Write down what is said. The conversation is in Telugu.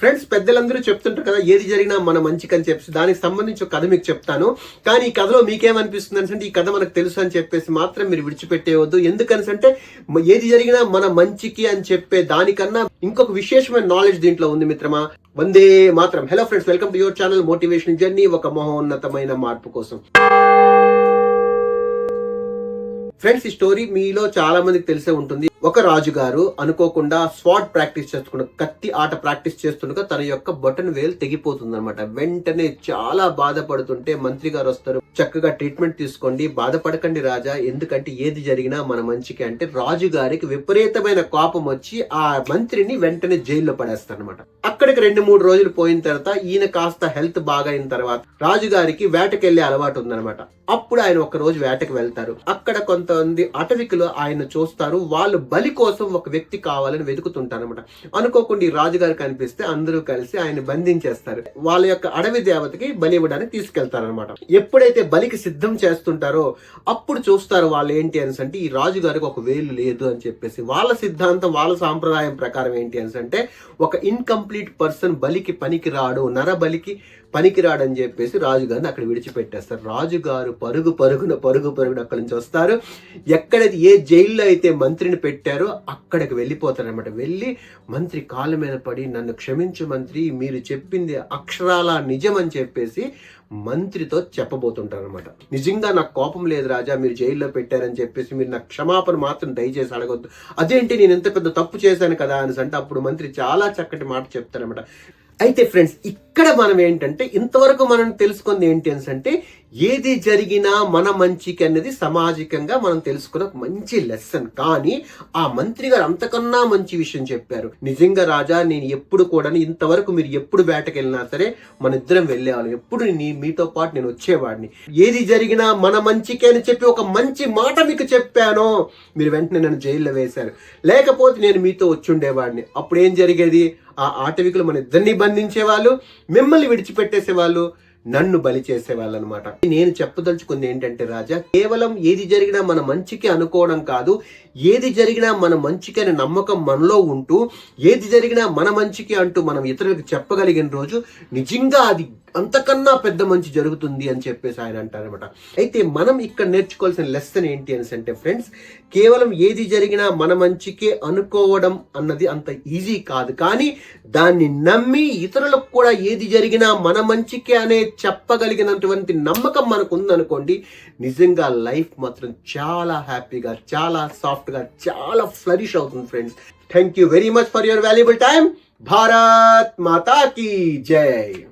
ఫ్రెండ్స్ పెద్దలందరూ చెప్తుంటారు కదా ఏది జరిగినా మన మంచికి అని చెప్పేసి. దానికి సంబంధించి ఒక కథ మీకు చెప్తాను. కానీ ఈ కథలో మీకేమనిపిస్తుంది అంటే ఈ కథ మనకు తెలుసు అని చెప్పేసి మాత్రం మీరు విడిచిపెట్టేయవద్దు ఎందుకని అంటే ఏది జరిగినా మన మంచికి అని చెప్పే దానికన్నా ఇంకొక విశేషమైన నాలెడ్జ్ దీంట్లో ఉంది మిత్రమా. వందే మాత్రం. Hello friends welcome to your channel motivation journey ఒక మహోన్నతమైన మార్పు కోసం. ఫ్రెండ్స్ ఈ స్టోరీ మీలో చాలా మందికి తెలిసే ఉంటుంది. ఒక రాజుగారు అనుకోకుండా స్వాట్ ప్రాక్టీస్ చేస్తున్న కత్తి ఆట ప్రాక్టీస్ చేస్తుండగా తన యొక్క బటన్ వేలు తెగిపోతుంది అనమాట వెంటనే చాలా బాధపడుతుంటే మంత్రి గారు వస్తారు చక్కగా ట్రీట్మెంట్ తీసుకోండి బాధపడకండి రాజా ఎందుకంటే ఏది జరిగినా మన మంచికి అంటే రాజుగారికి విపరీతమైన కోపం వచ్చి ఆ మంత్రిని వెంటనే జైల్లో పడేస్తారు అనమాట అక్కడికి రెండు మూడు రోజులు పోయిన తర్వాత ఈయన కాస్త హెల్త్ బాగైన తర్వాత రాజుగారికి వేటకెళ్ళే అలవాటు ఉందన్నమాట. అప్పుడు ఆయన ఒక రోజు వేటకు వెళ్తారు. అక్కడ కొంతమంది అటవికులు ఆయన చూస్తారు. వాళ్ళు బలి కోసం ఒక వ్యక్తి కావాలని వెతుకుతుంటారు అనమాట అనుకోకుండా ఈ రాజుగారు కనిపిస్తే అందరూ కలిసి ఆయన బంధించేస్తారు. వాళ్ళ యొక్క అడవి దేవతకి బలి ఇవ్వడానికి తీసుకెళ్తారనమాట ఎప్పుడైతే బలికి సిద్ధం చేస్తుంటారో అప్పుడు చూస్తారు వాళ్ళు ఏంటి అని అంటే ఈ రాజుగారికి ఒక వేలు లేదు అని చెప్పేసి. వాళ్ళ సిద్ధాంతం వాళ్ళ సాంప్రదాయం ప్రకారం ఏంటి అని అంటే ఒక ఇన్కంప్లీట్ పర్సన్ బలికి పనికి రాడు నర బలికి పనికిరాడని చెప్పేసి రాజుగారిని అక్కడ విడిచిపెట్టేస్తారు. రాజుగారు పరుగు పరుగున పరుగు పరుగున అక్కడి నుంచి వస్తారు. ఎక్కడైతే ఏ జైల్లో అయితే మంత్రిని పెట్టి పెట్టారో అక్కడికి వెళ్ళిపోతారు అనమాట వెళ్ళి మంత్రి కాళ్ళ మీద పడి నన్ను క్షమించు మంత్రి మీరు చెప్పింది అక్షరాల నిజం అని చెప్పేసి మంత్రితో చెప్పబోతుంటారు అనమాట నిజంగా నాకు కోపం లేదు రాజా మీరు జైల్లో పెట్టారని చెప్పేసి మీరు నాకు క్షమాపణ మాత్రం దయచేసి అడగొద్దు. అదేంటి నేను ఎంత పెద్ద తప్పు చేశాను కదా అని అంటే అప్పుడు మంత్రి చాలా చక్కటి మాట చెప్తారనమాట అయితే ఫ్రెండ్స్ ఇక్కడ మనం ఏంటంటే ఇంతవరకు మనం తెలుసుకుంది ఏంటి అని అంటే ఏది జరిగినా మన మంచికి అనేది సామాజికంగా మనం తెలుసుకున్న ఒక మంచి లెసన్ కానీ ఆ మంత్రి గారు అంతకన్నా మంచి విషయం చెప్పారు. నిజంగా రాజా నేను ఎప్పుడు కూడా ఇంతవరకు మీరు ఎప్పుడు వేటకి వెళ్ళినా సరే మన ఇద్దరం వెళ్ళేవాళ్ళం. ఎప్పుడు నీ మీతో పాటు నేను వచ్చేవాడిని. ఏది జరిగినా మన మంచికే అని చెప్పి ఒక మంచి మాట మీకు చెప్పాను మీరు వెంటనే నన్ను జైల్లో వేశారు. లేకపోతే నేను మీతో వచ్చుండేవాడిని అప్పుడు ఏం జరిగేది? ఆ ఆటవికులు మన ఇద్దరిని బంధించేవాళ్ళు. మిమ్మల్ని విడిచిపెట్టేసేవాళ్ళు. నన్ను బలి చేసేవాళ్ళు అనమాట నేను చెప్పదలుచుకుంది ఏంటంటే రాజా కేవలం ఏది జరిగినా మన మంచికి అనుకోవడం కాదు. ఏది జరిగినా మన మంచికి అనే నమ్మకం మనలో ఉంటూ ఏది జరిగినా మన మంచికి అంటూ మనం ఇతరులకు చెప్పగలిగిన రోజు నిజంగా అది అంతకన్నా పెద్ద మంచి జరుగుతుంది అని చెప్పేసి ఆయన అంటారనమాట అయితే మనం ఇక్కడ నేర్చుకోవాల్సిన లెసన్ ఏంటి అని అంటే ఫ్రెండ్స్ కేవలం ఏది జరిగినా మన మంచికే అనుకోవడం అన్నది అంత ఈజీ కాదు. కానీ దాన్ని నమ్మి ఇతరులకు కూడా ఏది జరిగినా మన మంచికే అనే చెప్పగలిగినటువంటి నమ్మకం మనకు ఉందనుకోండి నిజంగా లైఫ్ మాత్రం చాలా హ్యాపీగా చాలా సాఫ్ట్గా చాలా ఫ్లరిష్ అవుతుంది friends. Thank you very much for your valuable time Bharat మాతా కీ జై.